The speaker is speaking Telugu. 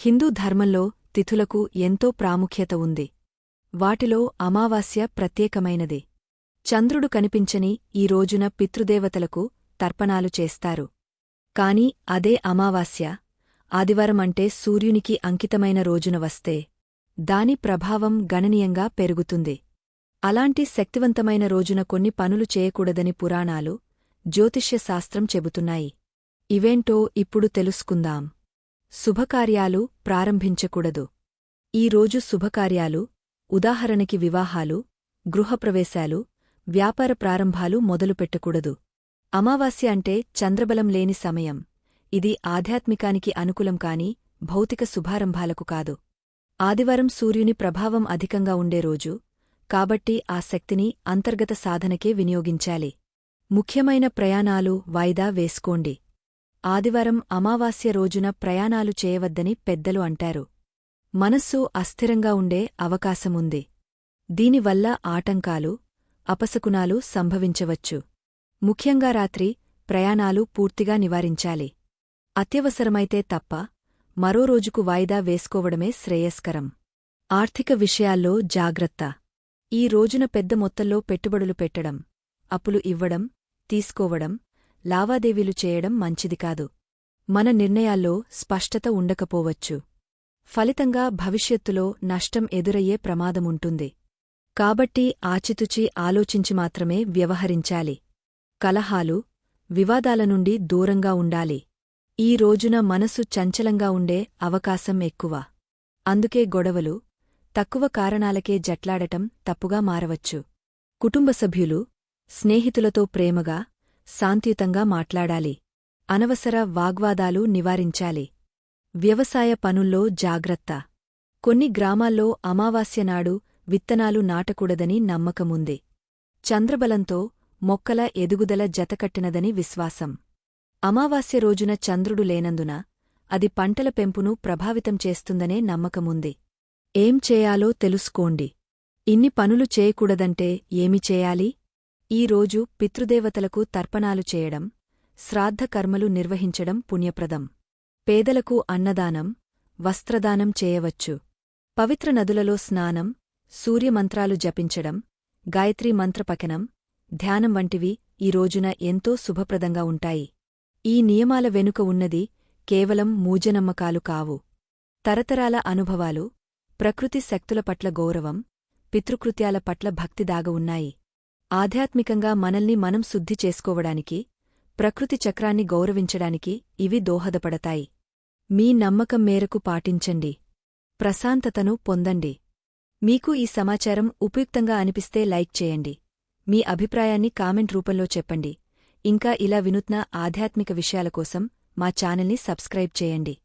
హిందూ ధర్మంలో తిథులకు ఎంతో ప్రాముఖ్యత ఉంది. వాటిలో అమావాస్య ప్రత్యేకమైనది. చంద్రుడు కనిపించని ఈ రోజున పితృదేవతలకు తర్పణాలు చేస్తారు. కాని అదే అమావాస్య ఆదివారం అంటే సూర్యునికి అంకితమైన రోజున వస్తే దాని ప్రభావం గణనీయంగా పెరుగుతుంది. అలాంటి శక్తివంతమైన రోజున కొన్ని పనులు చేయకూడదని పురాణాలు జ్యోతిష్యశాస్త్రం చెబుతున్నాయి. ఇవేంటో ఇప్పుడు తెలుసుకుందాం. శుభకార్యాలు ప్రారంభించకూడదు. ఈ రోజు శుభకార్యాలు ఉదాహరణకి వివాహాలు గృహప్రవేశాలు వ్యాపార ప్రారంభాలు మొదలుపెట్టకూడదు. అమావాస్య అంటే చంద్రబలం లేని సమయం. ఇది ఆధ్యాత్మికానికి అనుకూలం కాని భౌతిక శుభారంభాలకు కాదు. ఆదివారం సూర్యుని ప్రభావం అధికంగా ఉండే రోజు కాబట్టి ఆ శక్తిని అంతర్గత సాధనకే వినియోగించాలి. ముఖ్యమైన ప్రయాణాలు వాయిదా వేసుకోండి. ఆదివారం అమావాస్య రోజున ప్రయాణాలు చేయవద్దని పెద్దలు అంటారు. మనస్సు అస్థిరంగా ఉండే అవకాశముంది. దీనివల్ల ఆటంకాలు అపశకునాలు సంభవించవచ్చు. ముఖ్యంగా రాత్రి ప్రయాణాలు పూర్తిగా నివారించాలి. అత్యవసరమైతే తప్ప మరో రోజుకు వాయిదా వేసుకోవడమే శ్రేయస్కరం. ఆర్థిక విషయాల్లో జాగ్రత్త. ఈ రోజున పెద్ద మొత్తంలో పెట్టుబడులు పెట్టడం అప్పులు ఇవ్వడం తీసుకోవడం లావాదేవీలు చేయడం మంచిది కాదు. మన నిర్ణయాల్లో స్పష్టత ఉండకపోవచ్చు. ఫలితంగా భవిష్యత్తులో నష్టం ఎదురయ్యే ప్రమాదముంటుంది. కాబట్టి ఆచితుచి ఆలోచించి మాత్రమే వ్యవహరించాలి. కలహాలు వివాదాల నుండి దూరంగా ఉండాలి. ఈ రోజున మనసు చంచలంగా ఉండే అవకాశం ఎక్కువ. అందుకే గొడవలు తక్కువ కారణాలకే జట్లాడటం తప్పుగా మారవచ్చు. కుటుంబ సభ్యులు స్నేహితులతో ప్రేమగా శాంతియుతంగా మాట్లాడాలి. అనవసర వాగ్వాదాలు నివారించాలి. వ్యవసాయ పనుల్లో జాగ్రత్త. కొన్ని గ్రామాల్లో అమావాస్య నాడు విత్తనాలు నాటకూడదని నమ్మకముంది. చంద్రబలంతో మొక్కల ఎదుగుదల జతకట్టినదని విశ్వాసం. అమావాస్య రోజున చంద్రుడు లేనందున అది పంటల పెంపును ప్రభావితం చేస్తుందనే నమ్మకముంది. ఏం చేయాలో తెలుసుకోండి. ఇన్ని పనులు చేయకూడదంటే ఏమి చేయాలి? ఈ రోజు పితృదేవతలకు తర్పణాలు చేయడం శ్రాద్ధ కర్మలు నిర్వహించడం పుణ్యప్రదం. పేదలకు అన్నదానం వస్త్రదానం చేయవచ్చు. పవిత్ర నదులలో స్నానం సూర్యమంత్రాలు జపించడం గాయత్రీ మంత్రపకనం ధ్యానం వంటివి ఈ రోజున ఎంతో శుభప్రదంగా ఉంటాయి. ఈ నియమాల వెనుక ఉన్నది కేవలం మూజనమ్మకాలు కావు. తరతరాల అనుభవాలు ప్రకృతి శక్తుల పట్ల గౌరవం పితృకృత్యాల పట్ల భక్తి దాగ ఉన్నాయి. ఆధ్యాత్మికంగా మనల్ని మనం శుద్ధి చేసుకోవడానికి ప్రకృతి చక్రాన్ని గౌరవించడానికి ఇవి దోహదపడతాయి. మీ నమ్మకం మేరకు పాటించండి. ప్రశాంతతను పొందండి. మీకు ఈ సమాచారం ఉపయుక్తంగా అనిపిస్తే లైక్ చేయండి. మీ అభిప్రాయాన్ని కామెంట్ రూపంలో చెప్పండి. ఇంకా ఇలా వినూత్న ఆధ్యాత్మిక విషయాల కోసం మా ఛానల్ని సబ్స్క్రైబ్ చేయండి.